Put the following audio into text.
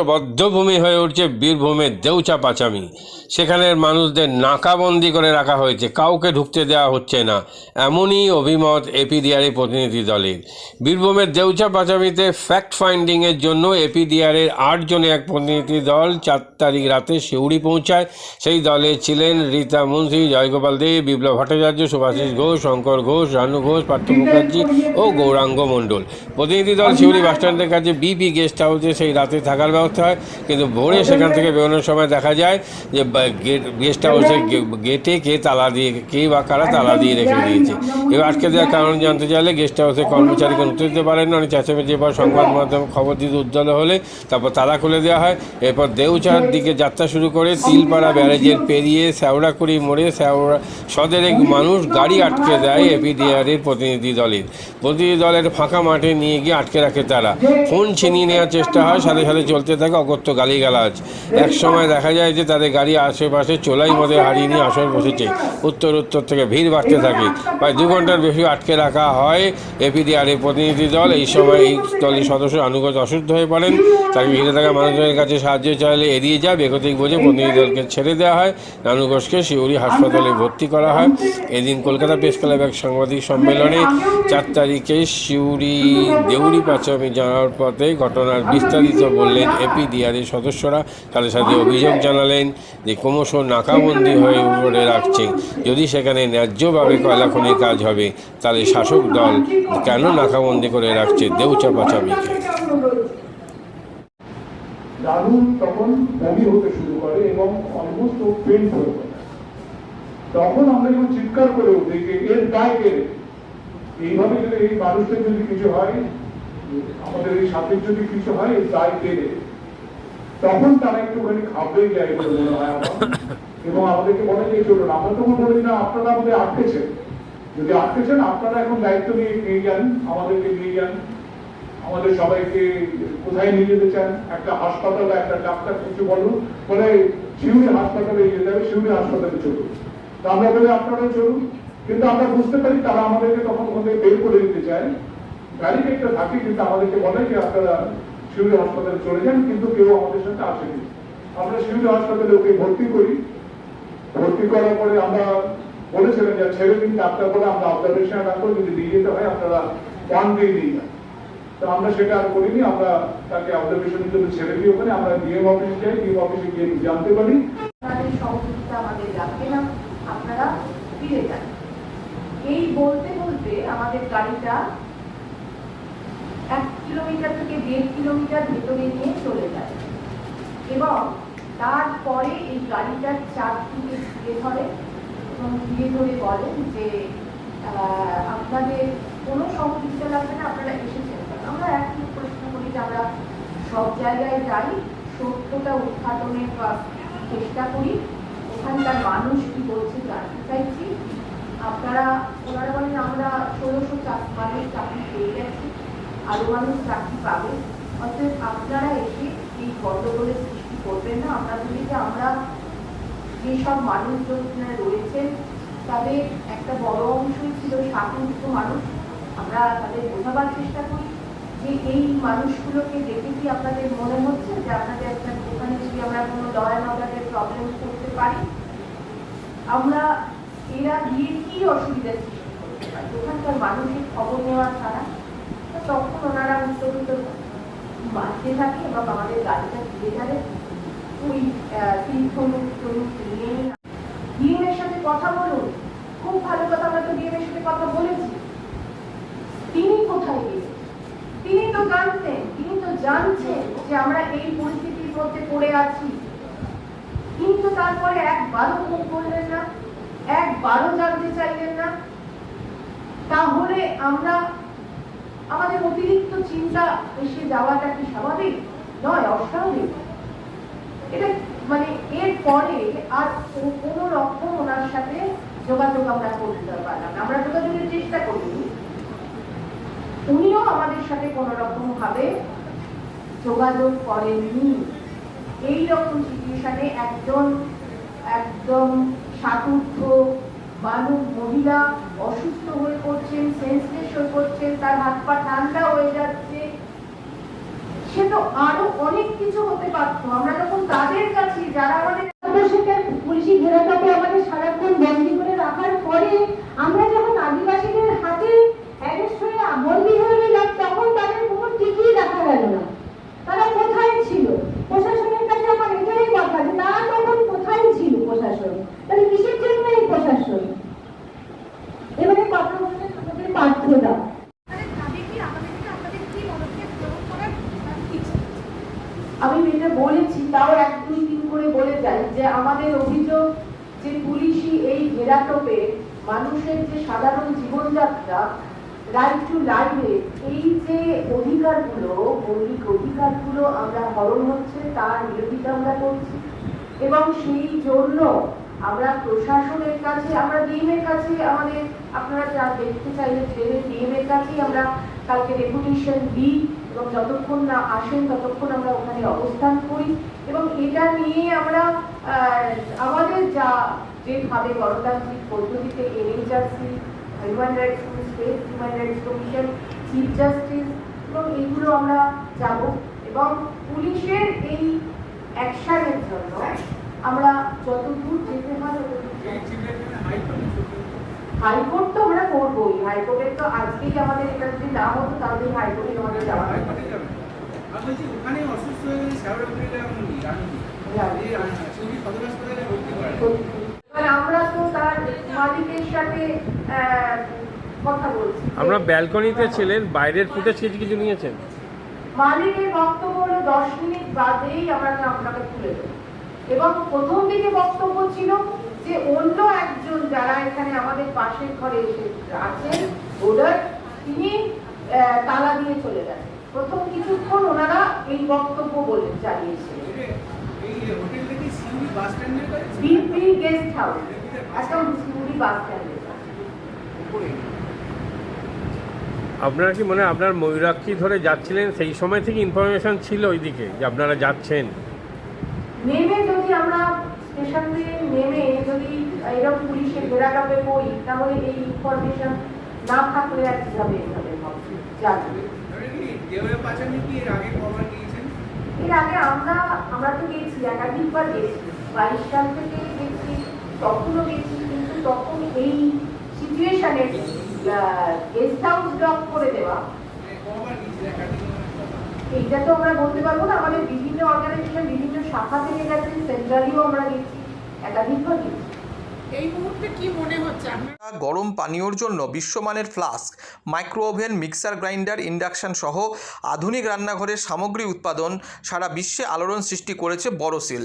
বদ্ধভূমি হয়ে উঠছে বীরভূমের দেউচা পাচামি। সেখানের মানুষদের নাকাবন্দি করে রাখা হয়েছে। কাউকে ঢুকতে দেওয়া হচ্ছে না। এমনই অভিমত এপিডিআর প্রতিনিধি দলের। বীরভূমের দেউচা পাচামিতে ফ্যাক্ট ফাইন্ডিংয়ের জন্য এপিডিআরের আট জনে এক প্রতিনিধি দল চার তারিখ রাতে শিউড়ি পৌঁছায়। সেই দলে ছিলেন রীতা মুন্সি, জয়গোপাল দে, বিপ্লব ভট্টাচার্য, সুভাষিস ঘোষ, শঙ্কর ঘোষ, রানু ঘোষ, পার্থ মুখার্জি ও গৌরাঙ্গ মণ্ডল। প্রতিনিধি দল শিউড়ি বাসস্ট্যান্ডের কাছে বিপি গেস্ট হাউসে সেই রাতে থাকার ব্যবস্থা হয়। কিন্তু ভোরে সেখান থেকে বেরোনোর সময় দেখা যায় যে গেট গেস্ট হাউসে গেটে কে তালা দিয়ে কে বা কারা তালা দিয়ে রেখে দিয়েছে। এবার আটকে দেওয়ার কারণ জানতে চাইলে গেস্ট হাউসে কর্মচারীকে উঠতে দিতে পারেন অনেক চেঁচামেচি পর সংবাদ মাধ্যম খবর দিতে উজ্জ্বল হলে তারপর তালা খুলে দেওয়া হয়। এরপর দেউচার দিকে যাত্রা শুরু করে তিলপাড়া ব্যারেজের পেরিয়ে শ্যাওড়াকুড়ি মোড়ে শ্যাওড়া সদেরেক মানুষ গাড়ি আটকে দেয় এপিডিআরের প্রতিনিধি দলের। প্রতিনিধি দলের ফাঁকা মাঠে নিয়ে গিয়ে আটকে রাখে তারা। ফোন ছিনিয়ে নেওয়ার চেষ্টা হয় সাথে সাথে চলতে থাকে অগত্য গালিগালাজ। এক সময় দেখা যায় যে তাদের গাড়ি আশেপাশে চোলাই মধ্যে হারিয়ে নিয়ে আসর বসেছে। উত্তর উত্তর থেকে ভিড় বাড়তে থাকে। প্রায় দু ঘণ্টার বেশি আটকে রাখা হয় এপিডিআরের প্রতিনিধি দল। এই সময় এই দলের সদস্য আনুগত অসুস্থ হয়ে পড়েন। তাকে ঘিরে থাকা মানুষজনের কাছে সাহায্য চাইলে এড়িয়ে যায়। বেগতিক বোঝে প্রতিনিধি দলকে ছেড়ে দেওয়া হয়। নানু ঘোষকে শিউরি হাসপাতালে ভর্তি করা হয়। এদিন কলকাতা প্রেস ক্লাব এক সাংবাদিক সম্মেলনে চার তারিখে শিউরি দেউরি পাচামি যাওয়ার পথে ঘটনার বিস্তারিত বললেন এপিডিআরের সদস্যরা সাথে সাথে অভিযোগ জানালেন যে ক্রমশ নাকাবন্দি হয়ে উপরে রাখছে। যদি সেখানে ন্যায্যভাবে কয়লা খনির কাজ হবে, তাহলে শাসক দল কেন নাকাবন্দি করে রাখছে দেউচা পাচামিকে রাহুল তখন বমি হতে শুরু করে এবং অলমোস্ট ও পেন্ট হয়ে তখন আমরা যখন চিৎকার করে উঠি যে এর দায় কে এইভাবে যদি এই মানুষের যদি কিছু হয়, আমাদের এই সাথে যদি কিছু হয়, এর দায় কে? তখন তারা একটুখানি ঘাবড়ে যায় বলে মনে হয় এবং আমাদেরকে বলে যে, চলুন, আমরা তখন বলি না, আপনারা আমাদের আটকেছেন। যদি আটকেছেন, আপনারা এখন দায়িত্ব নিয়ে নিয়ে যান, আমাদেরকে নিয়ে যান। আমাদের সবাইকে কোথায় নিয়ে যেতে চান? একটা হাসপাতাল, একটা ডাক্তার কিছু বলুন। বলে শিউরি হাসপাতালে নিয়ে যেতে হবে শিউরি হাসপাতালে চলুন। তো আমরা বলি আপনারা চলুন। কিন্তু আমরা বুঝতে পারি, তারা আমাদেরকে তখন ওখান বের করে দিতে চায়। একটা থাকে, কিন্তু আমাদেরকে বলে যে, আপনারা শিউরি হাসপাতালে চলে যান, কিন্তু কেউ আমাদের সাথে আসেনি। আমরা শিউরি হাসপাতালে ওকে ভর্তি করি। ভর্তি করার পরে আমরা বলেছিলেন যে ছেড়ে দিন, ডাক্তার বলে আমরা অবজারভেশনে রাখব যদি নিয়ে যেতে হয় আপনারা ওয়ান ডে নিয়ে যান। তো আমরা সেটা আর করিনি, আমরা তাকে অবজারভেশনের জন্য ছেড়ে দিই ওখানে আমরা ডিএম অফিসে যাই, ডিএম অফিসে গিয়ে জানতে পারি। আপনারা ফিরে যান। এই বলতে বলতে আমাদের গাড়িটা কিলোমিটার থেকে দেড় কিলোমিটার ভেতরে নিয়ে চলে যায়। এবং তারপরে এই গাড়িটার চারদিকে ঘিরে ধরে এবং ঘিরে ধরে বলেন যে আপনাদের কোনো সহযোগিতা লাগবে না? আপনারা এসেছেন? আমরা একই প্রশ্ন করি যে আমরা সব জায়গায় যাই, সত্যটা উদ্ঘাটনের চেষ্টা করি। ওখানকার মানুষ কি বলছে জানতে চাইছি আপনারা ওনারা বলেন আমরা ষোলোশো মানুষ চাকরি পেয়ে গেছি। আরও মানুষ চাকরি পাবে। অতএব আপনারা এসে এই গন্ডগোলের সৃষ্টি করবেন না। আমরা বলি যে আমরা যেসব মানুষজন রয়েছেন, তাদের একটা বড় অংশই ছিল স্বাতন্ত্র মানুষ। আমরা তাদের বোঝাবার চেষ্টা করি যে এই মানুষগুলোকে দেখে কি আপনাদের মনে হচ্ছে যে আপনাদের একটা ওখানে যদি আমরা কোনো দয়া নগরের প্রবলেম করতে পারি? আমরা এরা গিয়ে কি অসুবিধা সৃষ্টি করতে পারি? ওখানকার মানুষের খবর নেওয়া ছাড়া তখন ওনারা উত্তর বাঁচতে থাকে এবং আমাদের গাড়িটা ঘিরে যাবে ওই সাথে কথা বলুন। খুব ভালো কথা, আমরা তো ডিএমের সাথে কথা বলেছি। তিনি কোথায় তিনি তো জানতেন, তিনি তো জানছেন যে আমরা এই পরিস্থিতির মধ্যে পড়ে আছি। কিন্তু তারপরে একবারও ফোন করলেন না, একবারও জানতে চাইলেন না। তাহলে আমরা আমাদের অতিরিক্ত চিন্তা এসে যাওয়াটা কি স্বাভাবিক? নয়, অস্বাভাবিক। এটা মানে এর পরে আর কোনো রকম ওনার সাথে যোগাযোগ আমরা করতে পারলাম আমরা যোগাযোগের চেষ্টা করিনি উনিও আমাদের সাথে কোনো রকম ভাবে যোগাযোগ করেননি। এই রকম সিচুয়েশনে একজন, একদম সাতুর্থ মানুষ, মহিলা অসুস্থ হয়ে পড়ছেন সেন্সলেস হয়ে পড়ছেন, তার হাত পা ঠান্ডা হয়ে যাচ্ছে, সে তো আরও অনেক কিছু হতে পারতো। আমরা যখন তাদের কাছে, যারা আমাদের পুলিশি ঘেরাটাকে আমাদের সারাক্ষণ বন্দি করে রাখার পরে, আমরা যখন আদিবাসীদের হাতে অ্যারেস্ট হয়ে, বন্দি হয়ে গেলাম, তখন তাদের কোনো টিকিই দেখা গেল না। তারা কোথায় ছিল? প্রশাসনের কাছে আমার এটাই কথা তারা তখন কোথায় ছিল প্রশাসন? তাহলে কিসের জন্য এই প্রশাসন? তোমাদের আমি যেটা বলেছি, তাও এক দুই দিন করে বলে যাই যে আমাদের অভিযোগ যে পুলিশি এই ঘেরাটোপে মানুষের যে সাধারণ জীবনযাত্রা রাইট টু লাইফে এই যে অধিকারগুলো, মৌলিক অধিকারগুলো আমরা হরণ হচ্ছে, তার বিরোধিতা আমরা করছি। এবং সেই জন্য আমরা প্রশাসনের কাছে, আমরা ডিএম এর কাছে আমাদের আপনারা যা দেখতে চাইলে ট্রেনের ডিএম এর কাছেই আমরা কালকে রেপুটেশন দিই এবং যতক্ষণ না আসেন ততক্ষণ আমরা ওখানে অবস্থান করি এবং এটা নিয়ে আমরা আমাদের যা যেভাবে গণতান্ত্রিক পদ্ধতিতে NHRC human rights state human rights commission chief justice এবং এগুলো আমরা যাব এবং পুলিশের এই অ্যাকশানের জন্য আমরা যত দূর যেতে হয় হাইকোর্ট তো আমরা করবোই। হাইকোর্টের তো আজকেই আমাদের এটা যদি না হতো তাহলে হাইকোর্টে আমাদের যাওয়া ওখানে অসুস্থ হয়ে এবার আমরা তো তার মালিকের সাথে কথা বলছি। আমরা ব্যালকনিতে ছিলেন বাইরের ফুটেজ কিছু কিছু নিয়েছেন? মালিকের বক্তব্য হলো দশ মিনিট বাদেই আমরা আপনাকে তুলে দেবো। এবং প্রথম দিকে বক্তব্য ছিল যে অন্য একজন যারা এখানে আমাদের পাশের ঘরে এসে আছেন বোর্ডার তিনি তালা দিয়ে চলে গেছেন প্রথম কিছুক্ষণ ওনারা এই বক্তব্য বলে স্ট্যান্ডে আপনারা কি মনে আপনার ময়ূরাক্ষী ধরে যাচ্ছিলেন? সেই সময় থেকে ইনফরমেশন ছিল ওইদিকে যে আপনারা যাচ্ছেন। নেমে যদি আমরা স্টেশন থেকে নেমে যদি এরকম পুলিশের ঘেরাটাপে পড়ি, তাহলে এই ইনফরমেশন না থাকলে আর কীভাবে এভাবে এর আগে আমরা আমরা তো গেছি, একাধিকবার গেছি। বাইশ সাল থেকে গেছি তখনও গেছি, কিন্তু তখন এই সিচুয়েশনে গেস্ট হাউস ব্লক করে দেওয়া। এইটা তো আমরা বলতে পারব না আমাদের বিভিন্ন অর্গানাইজেশন বিভিন্ন শাখা থেকে গেছে সেন্ট্রালিও আমরা গেছি একাধিকবার গেছি এই মুহূর্তে কি মনে হচ্ছে? আপনার গরম পানীয়র জন্য বিশ্বমানের flask micro oven mixer grinder induction সহ আধুনিক রান্নাঘরের সামগ্রী উৎপাদন সারা বিশ্বে আলোড়ন সৃষ্টি করেছে বড়সিল